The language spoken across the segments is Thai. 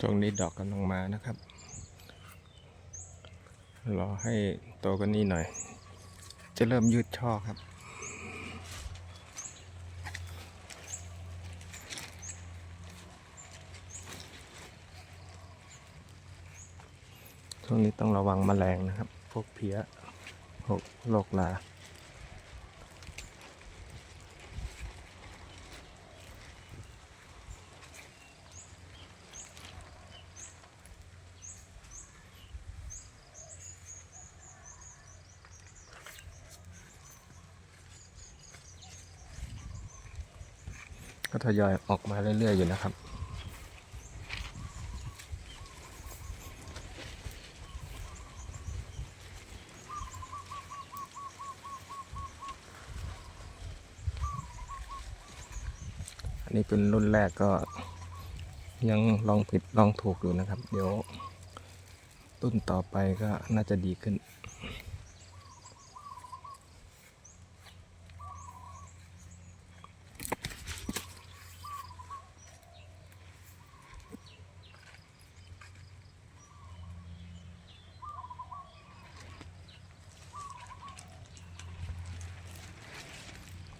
ช่วงนี้ดอกกำลังมานะครับ รอให้โตกว่านี้หน่อย จะเริ่มยืดช่อครับ ช่วงนี้ต้องระวังแมลงนะครับ พวกเพี้ยพวกโรคลา ก็ทยอยออกมาเรื่อยๆอยู่นะครับ อันนี้เป็นรุ่นแรกก็ยังลองผิดลองถูกอยู่นะครับ เดี๋ยวรุ่นต่อไปก็น่าจะดีขึ้น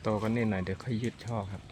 โตกันนิดหน่อยเดี๋ยวค่อยยืดช่อครับ